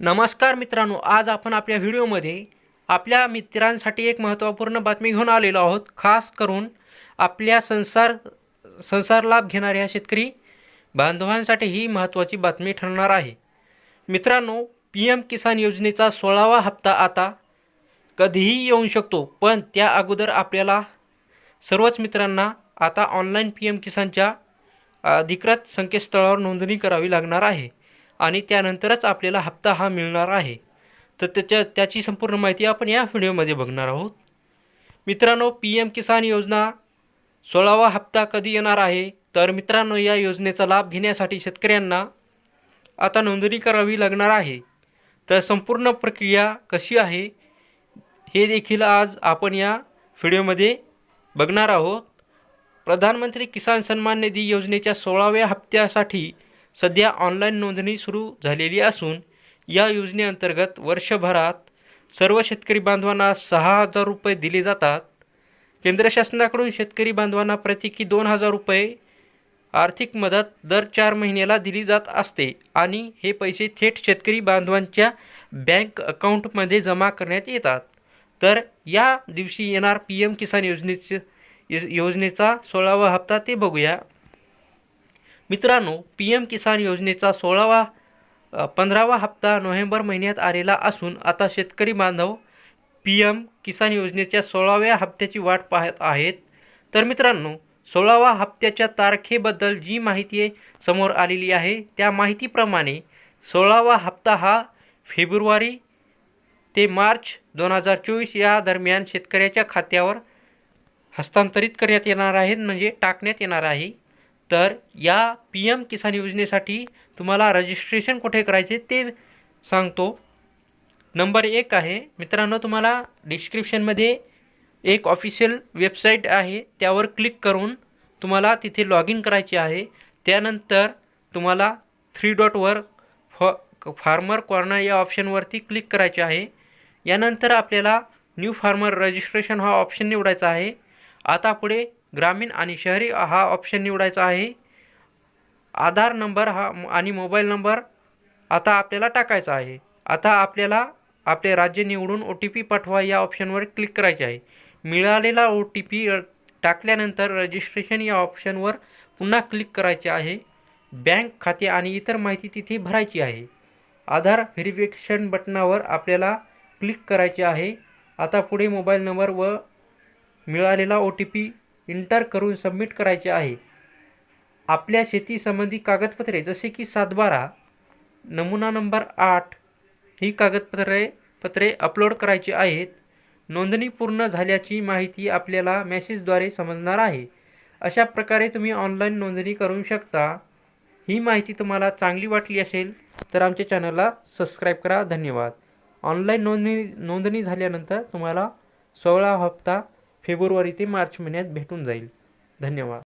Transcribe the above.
नमस्कार मित्रांनो आज आपण आपल्या व्हिडिओमध्ये आपल्या मित्रांसाठी एक महत्त्वपूर्ण बातमी घेऊन आलेलो आहोत. खास करून आपल्या संसार संसार लाभ घेणाऱ्या शेतकरी बांधवांसाठी ही महत्त्वाची बातमी ठरणार आहे. मित्रांनो पी एम किसान योजनेचा सोळावा हप्ता आता कधीही येऊ शकतो पण त्या अगोदर आपल्याला सर्वच मित्रांना आता ऑनलाईन पी एम किसानच्या अधिकृत संकेतस्थळावर नोंदणी करावी लागणार आहे. आणि त्यानंतरच आपल्याला हप्ता हा मिळणार आहे. तर त्याच्या त्याची संपूर्ण माहिती आपण या व्हिडिओमध्ये बघणार आहोत. मित्रांनो पी एम किसान योजना सोळावा हप्ता कधी येणार आहे? तर मित्रांनो या योजनेचा लाभ घेण्यासाठी शेतकऱ्यांना आता नोंदणी करावी लागणार आहे. तर संपूर्ण प्रक्रिया कशी आहे? हे देखील आज आपण या व्हिडिओमध्ये बघणार आहोत. प्रधानमंत्री किसान सन्मान निधी योजनेच्या सोळाव्या हप्त्यासाठी सध्या ऑनलाईन नोंदणी सुरू झालेली असून या योजनेअंतर्गत वर्षभरात सर्व शेतकरी बांधवांना सहा हजार रुपये दिले जातात. केंद्र शासनाकडून शेतकरी बांधवांना प्रत्येकी दोन हजार रुपये आर्थिक मदत दर चार महिन्याला दिली जात असते आणि हे पैसे थेट शेतकरी बांधवांच्या बँक अकाउंटमध्ये जमा करण्यात येतात. तर या दिवशी येणार पी एम किसान योजनेचे योजनेचा सोळावा हप्ता ते बघूया. मित्रांनो पी एम किसान योजनेचा सोळावा पंधरावा हप्ता नोव्हेंबर महिन्यात आलेला असून आता शेतकरी बांधव पी एम किसान योजनेच्या सोळाव्या हप्त्याची वाट पाहत आहेत. तर मित्रांनो सोळावा हप्त्याच्या तारखेबद्दल जी माहिती समोर आलेली आहे. त्या माहितीप्रमाणे सोळावा हप्ता हा फेब्रुवारी ते मार्च दोन हजार चोवीस या दरम्यान शेतकऱ्याच्या खात्यावर हस्तांतरित करण्यात येणार आहेत म्हणजे टाकण्यात येणार आहे. तर या पी एम किसान योजनेसाठी तुम्हाला रजिस्ट्रेशन कुठे करायचे ते सांगतो. नंबर एक आहे मित्रांनो तुम्हाला डिस्क्रिप्शनमध्ये एक ऑफिशियल वेबसाईट आहे त्यावर क्लिक करून तुम्हाला तिथे लॉग इन करायचे आहे. त्यानंतर तुम्हाला थ्री डॉटवर फॉ फार्मर कॉर्नर या ऑप्शनवरती क्लिक करायचे आहे. यानंतर आपल्याला न्यू फार्मर रजिस्ट्रेशन हा ऑप्शन निवडायचा आहे. आता पुढे ग्रामीण आणि शहरी हा ऑप्शन निवडायचा आहे. आधार नंबर हा आणि मोबाईल नंबर आता आपल्याला टाकायचा आहे. आता आपल्याला आपले राज्य निवडून ओ टी पी पाठवा या ऑप्शनवर क्लिक करायचे आहे. मिळालेला ओ टी पी टाकल्यानंतर रजिस्ट्रेशन या ऑप्शनवर पुन्हा क्लिक करायचे आहे. बँक खाते आणि इतर माहिती तिथे भरायची आहे. आधार व्हेरिफिकेशन बटनावर आपल्याला क्लिक करायचे आहे. आता पुढे मोबाईल नंबर व मिळालेला ओ टी पी इंटर करून सबमिट करायचे आहे. आपल्या शेतीसंबंधी कागदपत्रे जसे की सातबारा नमुना नंबर आठ ही कागदपत्रे पत्रे अपलोड करायची आहेत. नोंदणी पूर्ण झाल्याची माहिती आपल्याला मेसेजद्वारे समजणार आहे. अशा प्रकारे तुम्ही ऑनलाईन नोंदणी करू शकता. ही माहिती तुम्हाला चांगली वाटली असेल तर आमच्या चॅनलला सबस्क्राईब करा. धन्यवाद. ऑनलाईन नोंदणी नोंदणी झाल्यानंतर तुम्हाला सोळा हप्ता फेब्रुवारी ते मार्च महिन्यात भेटून जाईल. धन्यवाद.